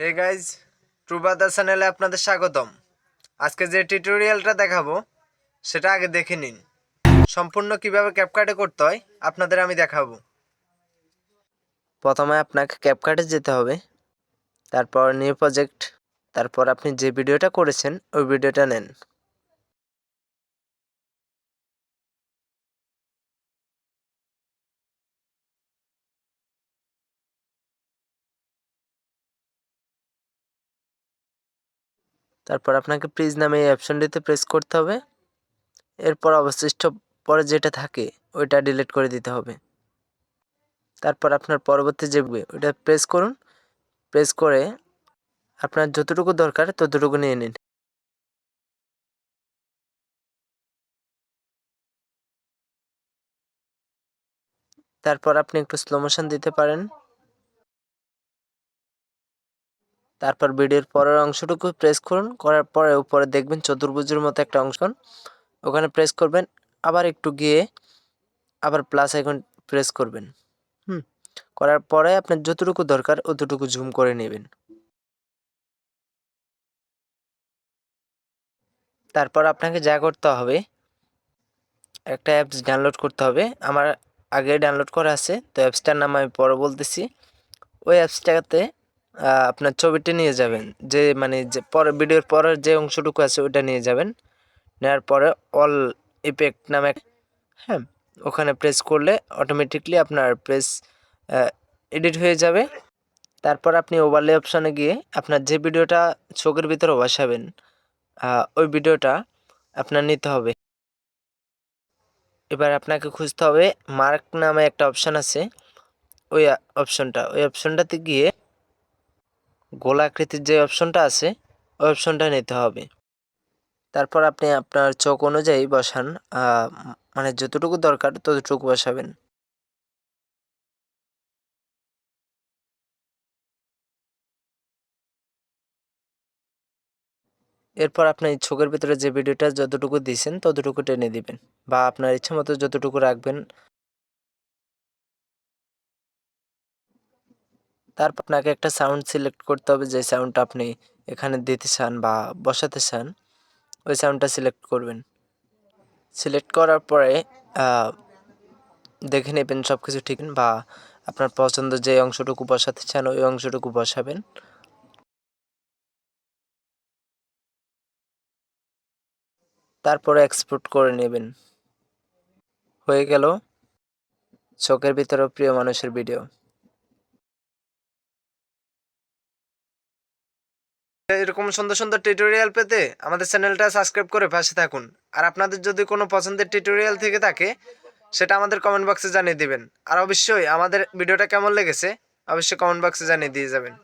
Hey guys ট্রুবাদা চ্যানেলে আপনাদের স্বাগতম। আজকে যে টিউটোরিয়ালটা দেখাবো, সেটা আগে দেখে নিন। সম্পূর্ণ কীভাবে ক্যাপকার্টে করতে হয়, আপনাদের আমি দেখাবো। প্রথমে আপনাকে ক্যাপকার্টে যেতে হবে, তারপর নিউ প্রজেক্ট তারপর আপনি যে ভিডিওটা করেছেন, ওই ভিডিওটা নেন। তারপর আপনাকে প্রিজ নামে এই অপশনটিতে প্রেস করতে হবে। এরপর অবশিষ্ট পরে যেটা থাকে, ওইটা ডিলিট করে দিতে হবে। তারপর আপনার পরবর্তী যে ওইটা প্রেস করুন। প্রেস করে আপনার যতটুকু দরকার ততটুকু নিয়ে নিন। তারপর আপনি একটু স্লো মোশন দিতে পারেন। তারপর ভিডিওর পরের অংশটুকু প্রেস করুন, করার পরে উপরে দেখবেন চতুর্ভুজের মতো একটা অংশ। ওখানে প্রেস করবেন, আবার একটু গিয়ে আবার প্লাস আইকন প্রেস করবেন। হুম, করার পরে আপনার যতটুকু দরকার অতটুকু জুম করে নেবেন। তারপর আপনাকে যা করতে হবে, একটা অ্যাপস ডাউনলোড করতে হবে। আমার আগে ডাউনলোড করা আছে, তো অ্যাপসটার নাম আমি পরে বলতেছি। ওই অ্যাপসটাতে আপনার ছবিটি নিয়ে যাবেন। যে মানে যে পরে ভিডিওর পরের যে অংশটুকু আছে ওইটা নিয়ে যাবেন। নেওয়ার পরে অল ইফেক্ট নামে হ্যাঁ ওখানে প্রেস করলে অটোমেটিকলি আপনার প্রেস এডিট হয়ে যাবে। তারপর আপনি ওভারলে অপশানে গিয়ে আপনার যে ভিডিওটা চোখের ভিতরে বসাবেন ওই ভিডিওটা আপনার নিতে হবে। এবার আপনাকে খুঁজতে হবে মার্ক নামে একটা অপশান আছে। ওই অপশনটা ওই অপশনটাতে গিয়ে গোলাকৃতির যে অপশনটা আছে, ওই অপশনটা নিতে হবে। তারপর আপনি আপনার চোখ অনুযায়ী বসান মানে যতটুকু দরকার ততটুকু বসাবেন। এরপর আপনি চোখের ভিতরে যে ভিডিওটা যতটুকু দিয়েছেন ততটুকু টেনে দিবেন বা আপনার ইচ্ছা মতো যতটুকু রাখবেন তারপর আপনাকে একটা সাউন্ড সিলেক্ট করতে হবে যে সাউন্ডটা আপনি এখানে দিতে চান বা বসাতে চান, ওই সাউন্ডটা সিলেক্ট করবেন। সিলেক্ট করার পরে দেখে নেবেন সব কিছু ঠিক বা আপনার পছন্দ যে অংশটুকু বসাতে চান, ওই অংশটুকু বসাবেন। তারপরে এক্সপোর্ট করে নেবেন। হয়ে গেল চোখের ভিতরে প্রিয় মানুষের ভিডিও এরকম সুন্দর সুন্দর টিউটোরিয়াল পেতে আমাদের চ্যানেলটা সাবস্ক্রাইব করে পাশে থাকুন। আর আপনাদের যদি কোনো পছন্দের টিউটোরিয়াল থেকে থাকে, সেটা আমাদের কমেন্ট বক্সে জানিয়ে দিবেন। আর অবশ্যই আমাদের ভিডিওটা কেমন লেগেছে, অবশ্যই কমেন্ট বক্সে জানিয়ে দিয়ে যাবেন।